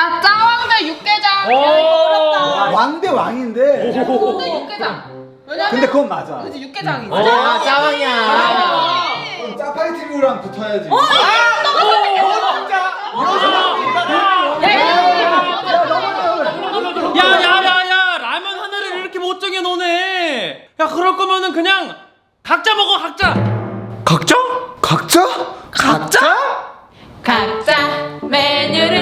자, 짜왕대 육개장. 오. 왕대 왕인데. 근데 육개장. 왜냐면 근데 그건 맞아. 그치 육개장이지. 아, 짜왕이야. 그럼 짜파게티류랑 붙어야지. 야야야야 라면 하나를 이렇게 못 정해 놓네. 야 그럴 거면은 그냥 각자 먹어 각자. 각자? 각자? 각자? 각자 메뉴를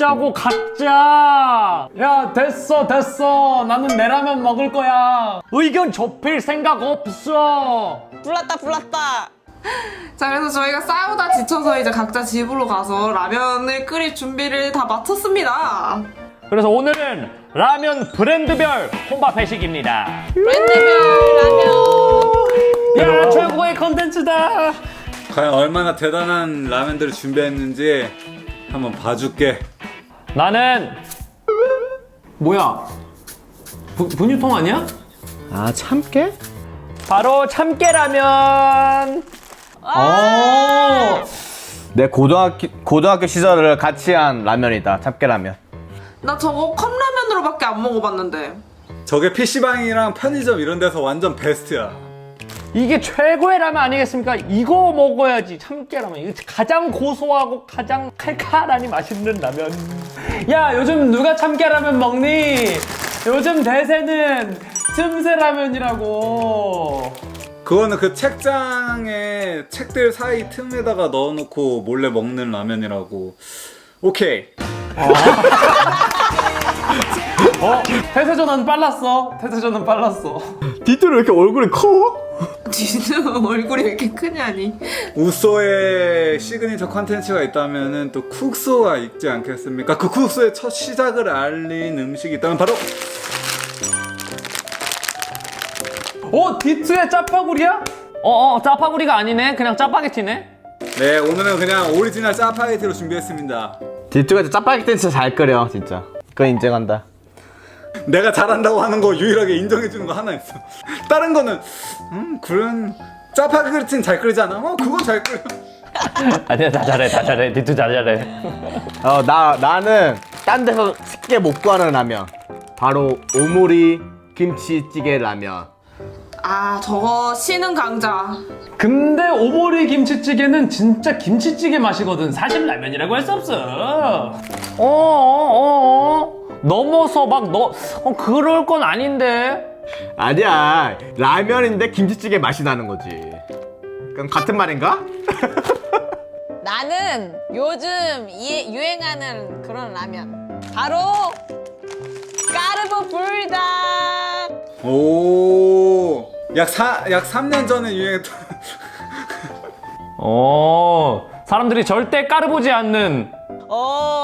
먹자고 각자 야 됐어 됐어 나는 내 라면 먹을 거야 의견 좁힐 생각 없어 불났다, 불났다. 자, 그래서 저희가 싸우다 지쳐서 이제 각자 집으로 가서 라면을 끓일 준비를 다 마쳤습니다. 그래서 오늘은 라면 브랜드별 혼밥 회식입니다 브랜드별 라면. 야 최고의 컨텐츠다 과연 얼마나 대단한 라면들을 준비했는지 한번 봐줄게. 나는 뭐야 부, 분유통 아니야? 아 참깨? 바로 참깨라면 어. 내 고등학교 고등학교 시절을 같이 한 라면이다. 참깨라면. 나 저거 컵라면으로밖에 안 먹어봤는데. 저게 PC방이랑 편의점 이런 데서 완전 베스트야. 이게 최고의 라면 아니겠습니까? 이거 먹어야지 참깨라면 이거 가장 고소하고 가장 칼칼하니 맛있는 라면 야 요즘 누가 참깨라면 먹니? 요즘 대세는 틈새 라면이라고 그거는 그 책장에 책들 사이 틈에다가 넣어놓고 몰래 먹는 라면이라고. 오케이. 어? 태세 전환 빨랐어 태세 전환 빨랐어 디토는 왜 이렇게 얼굴이 커? 지금 얼굴이 왜 이렇게 크냐니. 우소의 시그니처 컨텐츠가 있다면은 또 쿡소가 있지 않겠습니까? 그 쿡소의 첫 시작을 알린 음식이 있다면 바로 어? 디트의 짜파구리야? 어어 짜파구리가 아니네 그냥 짜파게티네 네 오늘은 그냥 오리지널 짜파게티로 준비했습니다. 진짜 짜파게티 진짜 잘 끓여 진짜. 그건 인정한다. 내가 잘한다고 하는 거 유일하게 인정해주는 거 하나 있어. 다른 거는 음 그런 짜파게티는 잘 끓이잖아. 어 그건 잘 끓여. 아니야 다 잘해 다 잘해 디트 다 잘해 어 나 나는 딴 데서 쉽게 못 구하는 라면. 바로 오모리 김치찌개 라면. 아, 저거 신은 강자. 근데 오모리 김치찌개는 진짜 김치찌개 맛이거든. 사실 라면이라고 할 수 없어. 어, 어, 어, 어. 넘어서 막 너, 어, 그럴 건 아닌데. 아니야 라면인데 김치찌개 맛이 나는 거지. 그럼 같은 말인가? 나는 요즘 이, 유행하는 그런 라면. 바로 까르보 불닭. 오. 약 사 약 3년 전에 유행했던 어, 사람들이 절대 까르보지 않는. 어.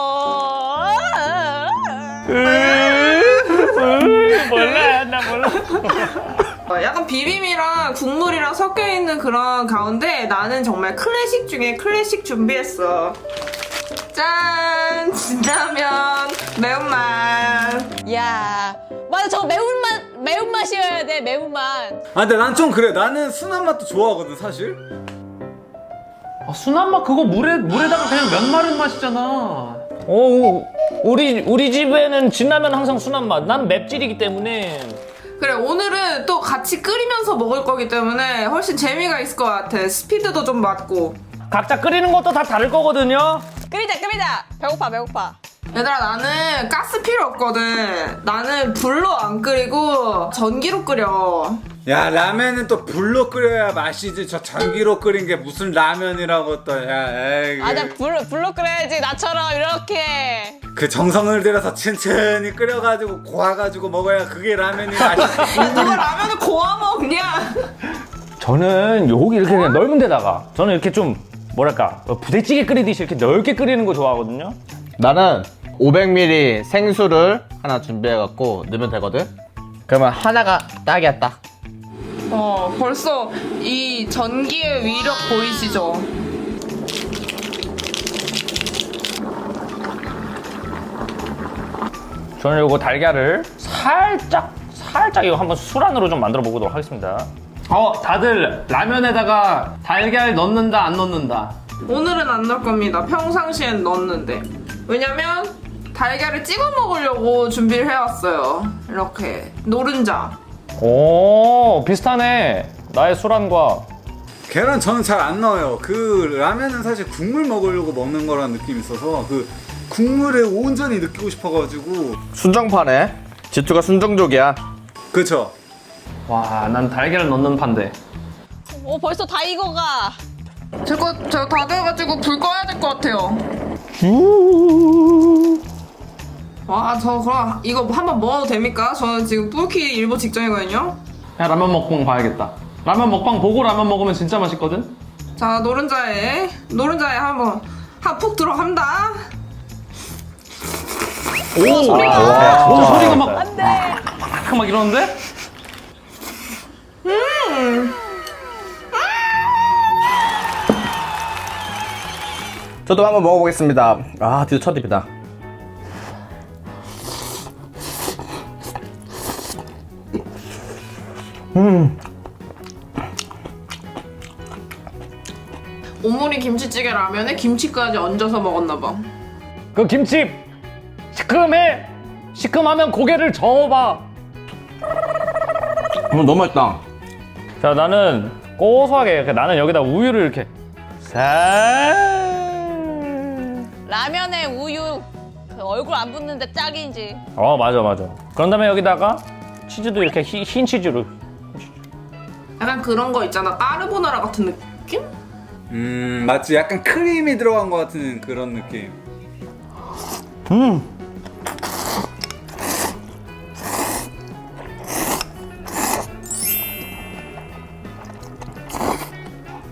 몰라, 나 몰라. 어, 약간 비빔이랑 국물이랑 섞여 있는 그런 가운데 나는 정말 클래식 중에 클래식 준비했어. 짠! 진라면 매운맛. 야, 맞아 저 매운맛 매운맛이어야 돼 매운맛. 아 근데 난 좀 그래. 나는 순한 맛도 좋아하거든 사실. 아, 순한 맛 그거 물에 물에다가 그냥 면 마른 맛이잖아. 어, 우리 우리 집에는 진라면 항상 순한 맛. 난 맵찔이기 때문에. 그래 오늘은 또 같이 끓이면서 먹을 거기 때문에 훨씬 재미가 있을 것 같아. 스피드도 좀 맞고. 각자 끓이는 것도 다 다를 거거든요. 끓이자 끓이자. 배고파 배고파. 얘들아 나는 가스 필요 없거든. 나는 불로 안 끓이고 전기로 끓여. 야 라면은 또 불로 끓여야 맛이지. 저 전기로 끓인 게 무슨 라면이라고 또. 야, 에이, 아나 불 불로 끓여야지 나처럼 이렇게. 그 정성을 들여서 천천히 끓여가지고 고아가지고 먹어야 그게 라면이 맛있지. 누가 라면을 고아 먹냐? 저는 여기 이렇게 그냥 넓은 데다가 저는 이렇게 좀 뭐랄까 부대찌개 끓이듯이 이렇게 넓게 끓이는 거 좋아하거든요. 나는 500ml 생수를 하나 준비해갖고 넣으면 되거든. 그러면 하나가 딱이야 딱. 어, 벌써 이 전기의 위력 보이시죠? 저는 요거 달걀을 살짝 살짝 이거 한번 술 안으로 좀 만들어 보도록 하겠습니다. 어, 다들 라면에다가 달걀 넣는다 안 넣는다. 오늘은 안 넣을 겁니다. 평상시엔 넣었는데. 왜냐면 달걀을 찍어 먹으려고 준비를 해왔어요. 이렇게 노른자. 오, 비슷하네. 나의 술안과 계란 저는 잘 안 넣어요. 그 라면은 사실 국물 먹으려고 먹는 거라는 느낌이 있어서 그 국물을 온전히 느끼고 싶어가지고 순정파네. 지투가 순정족이야. 그쵸? 와, 난 달걀을 넣는 판데. 오 벌써 다 익어가. 제거 제가 다 돼가지고 불 꺼야 될 것 같아요. 와, 저 그럼 이거 한번 먹어도 됩니까? 저는 지금 뿔키 일보 직전이거든요. 야, 라면 먹방 봐야겠다. 라면 먹방 보고 라면 먹으면 진짜 맛있거든. 자, 노른자에 노른자에 한번 한푹 들어간다. 오, 소리가 오, 소리가 막 안돼. 막 이러는데? 저도 한번 먹어보겠습니다. 아, 드디어 첫 입이다. 오므리 김치찌개 라면에 김치까지 얹어서 먹었나 봐. 그 김치 시큼해. 시큼하면 고개를 저어봐. 음, 너무 맛있다. 자, 나는 고소하게 이렇게 나는 여기다 우유를 이렇게 살. 라면에 우유 그 얼굴 안 붓는데 짝이지. 어, 맞아, 맞아. 그런 다음에 여기다가 치즈도 이렇게 흰, 흰 치즈를. 약간 그런 거 있잖아. 까르보나라 같은 느낌? 음 맞지 약간 크림이 들어간 것 같은 그런 느낌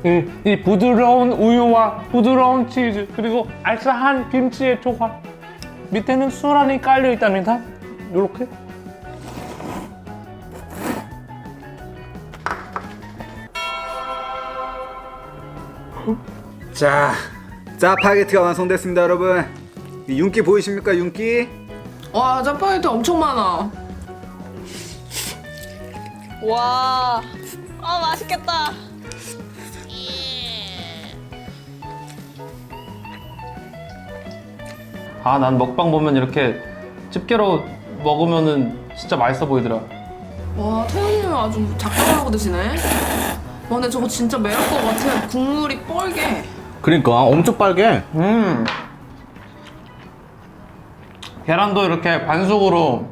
이, 이 부드러운 우유와 부드러운 치즈 그리고 알싸한 김치의 조합 밑에는 수란이 깔려 있답니다. 요렇게. 자 짜파게티가 완성됐습니다 여러분 이 윤기 보이십니까 윤기? 와, 짜파게티 엄청 많아. 와. 아 맛있겠다. 아, 난 먹방 보면 이렇게 집게로 먹으면은 진짜 맛있어 보이더라. 와, 태훈님 아주 작정하고 드시네. 와, 근데 저거 진짜 매울 것 같아. 국물이 뻘게. 그러니까 엄청 빨개. 음. 계란도 이렇게 반숙으로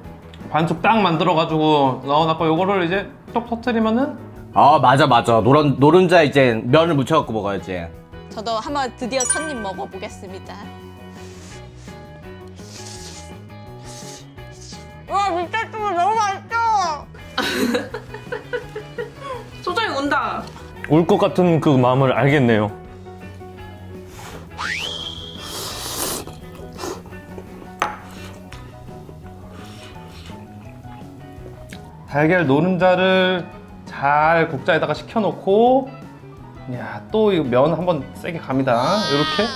반숙 딱 만들어가지고 넣어놨고 요거를 이제 톡 터트리면은 아, 맞아, 맞아. 노른, 노른자 이제 면을 묻혀갖고 먹어야지. 저도 한번 드디어 첫 입 먹어보겠습니다. 와 밀가루가 너무 맛있어. 운다. 울 것 같은 그 마음을 알겠네요. 달걀 노른자를 잘 국자에다가 식혀놓고 야또 이거 면 한번 세게 갑니다. 이렇게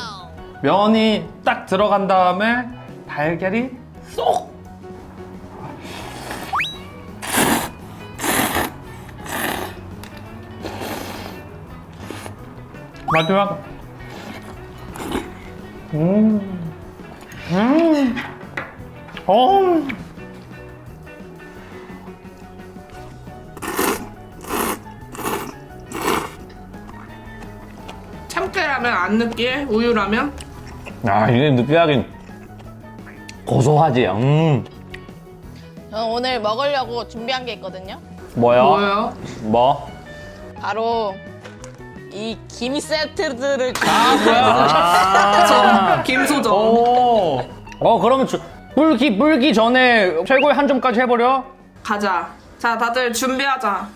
면이 딱 들어간 다음에 달걀이 쏙 마지막 음, 음, 어, 참깨라면 안 느끼해? 우유라면? 아 이게 느끼하긴 고소하지. 음, 저는 오늘 먹으려고 준비한 게 있거든요. 뭐야? 뭐예요? 뭐? 바로 이 김 세트들을 아, 김소정. 오, 어 그러면 주, 불기 불기 전에 최고의 한 점까지 해버려. 가자. 자, 다들 준비하자.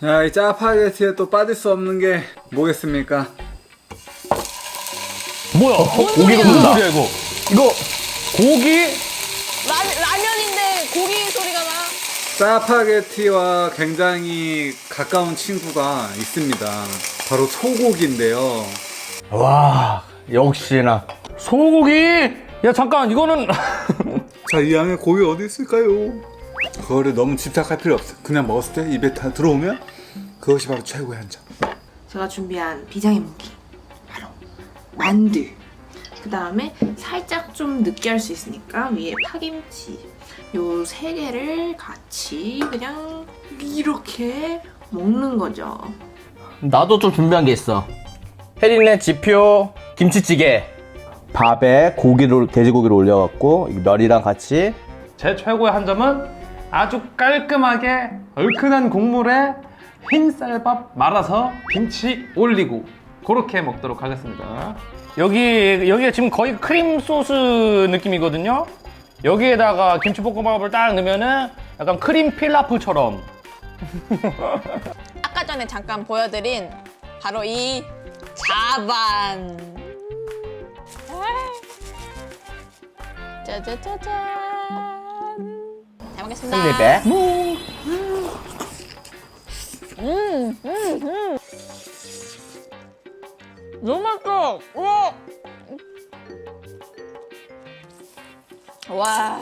자이 짜파게티에 또 빠질 수 없는 게 뭐겠습니까? 뭐야? 고기 굽는다. 소리야 이거? 이거 고기? 라, 라면인데 고기 소리가 나. 짜파게티와 굉장히 가까운 친구가 있습니다. 바로 소고기인데요. 와 역시나 소고기? 야 잠깐 이거는 자, 이 안에 고기 어디 있을까요? 그거를 너무 집착할 필요 없어. 그냥 먹었을 때 입에 다 들어오면 그것이 바로 최고의 한 점. 제가 준비한 비장의 무기 바로 만두. 그 다음에 살짝 좀 느끼할 수 있으니까 위에 파김치. 요 세 개를 같이 그냥 이렇게 먹는 거죠. 나도 좀 준비한 게 있어 혜린의 지표 김치찌개 밥에 고기를 돼지고기를 올려갖고 이 면이랑 같이 제 최고의 한 점은 아주 깔끔하게 얼큰한 국물에 흰 쌀밥 말아서 김치 올리고 그렇게 먹도록 하겠습니다. 여기 여기가 지금 거의 크림 소스 느낌이거든요. 여기에다가 김치볶음밥을 딱 넣으면은 약간 크림 필라프처럼 아까 전에 잠깐 보여드린 바로 이 자반. 짜자자잔. 잘 먹겠습니다. 슬립에 너무 맛있어. 우와. 와.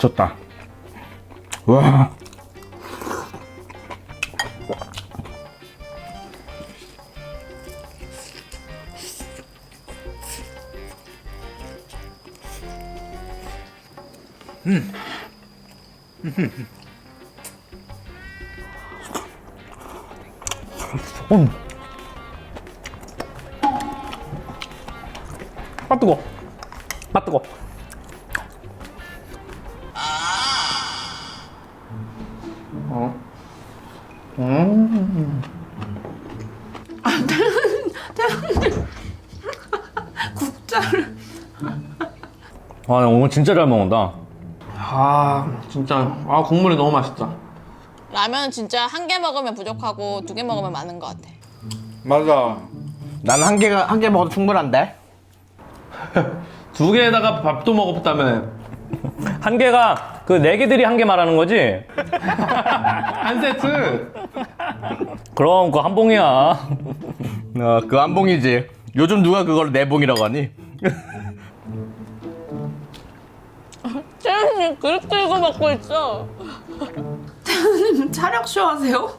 미쳤다. 와. 아 국자를 와, 나 오늘 진짜 잘 먹는다. 아, 진짜 아 국물이 너무 맛있다. 라면 진짜 한 개 먹으면 부족하고 두 개 먹으면 많은 것 같아. 맞아. 나는 한 개가 한 개 먹어도 충분한데 두 개에다가 밥도 먹었다며. 한 개가 그 네 개들이 한 개 말하는 거지? 한 세트. 그럼 그거 한 봉이야. 어 그 한 봉이지 요즘 누가 그걸 네 봉이라고 하니 쟤는 그릇 들고 먹고 있어. 차력쇼 하세요?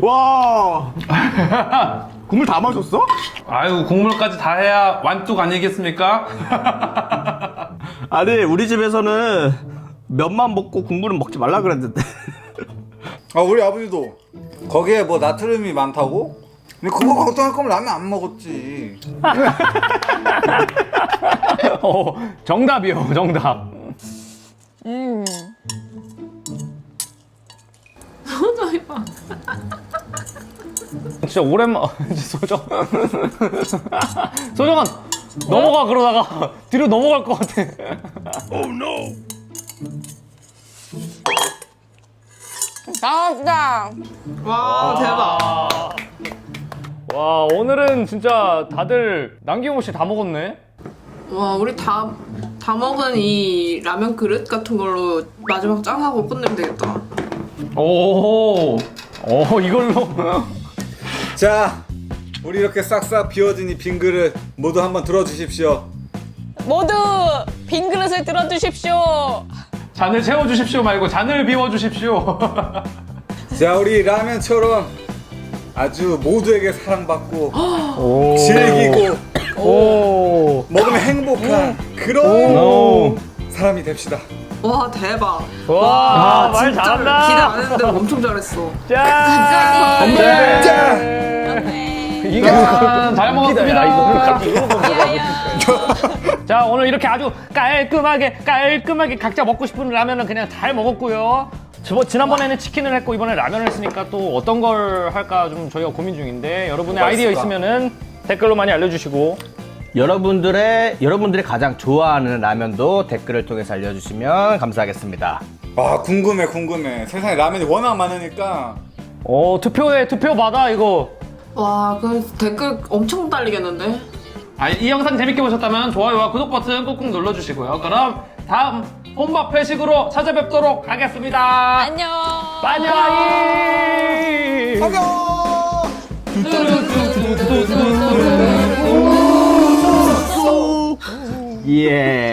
와 국물 다 마셨어? 아유 국물까지 다 해야 완뚝 아니겠습니까? 아니 우리 집에서는 면만 먹고 국물은 먹지 말라 그랬는데 아, 우리 아버지도 거기에 뭐 나트륨이 많다고? 근데 그거 걱정할 거면 라면 안 먹었지. 어, 정답이요 정답. 음. 소정이봐. 진짜 오랜만 소정 소정아 넘어가 그러다가 뒤로 넘어갈 것 같아. 다 맛있다. 와 대박. 와 오늘은 진짜 다들 남김없이 다 먹었네. 와 우리 다 다 먹은 이 라면 그릇 같은 걸로 마지막 짠하고 끝내면 되겠다. 오, 오 이걸로. 자, 우리 이렇게 싹싹 비워진 이 빈 그릇 모두 한번 들어주십시오. 모두 빈 그릇을 들어주십시오. 잔을 채워주십시오 말고 잔을 비워주십시오. 자, 우리 라면처럼 아주 모두에게 사랑받고 즐기고 오. 먹으면 행복한 그런 오. 사람이 됩시다. 와 대박. 와, 말 진짜 잘한다. 기대 안 했는데 엄청 잘했어. 짠. 짠! 네. 이건 잘 먹었습니다. 야야. 자 오늘 이렇게 아주 깔끔하게 깔끔하게 각자 먹고 싶은 라면은 그냥 잘 먹었고요. 저- 지난번에는 치킨을 했고 이번에 라면을 했으니까 또 어떤 걸 할까 좀 저희가 고민 중인데 여러분의 아이디어? 있으면은 댓글로 많이 알려주시고 여러분들의 여러분들이 가장 좋아하는 라면도 댓글을 통해서 알려주시면 감사하겠습니다. 아 궁금해 궁금해 세상에 라면이 워낙 많으니까 어 투표해 투표 받아 이거. 와, 그 댓글 엄청 달리겠는데? 아, 이 영상 재밌게 보셨다면 좋아요와 구독 버튼 꾹꾹 눌러주시고요. 그럼 다음 혼밥 회식으로 찾아뵙도록 하겠습니다. 안녕. 빠이빠이. 예.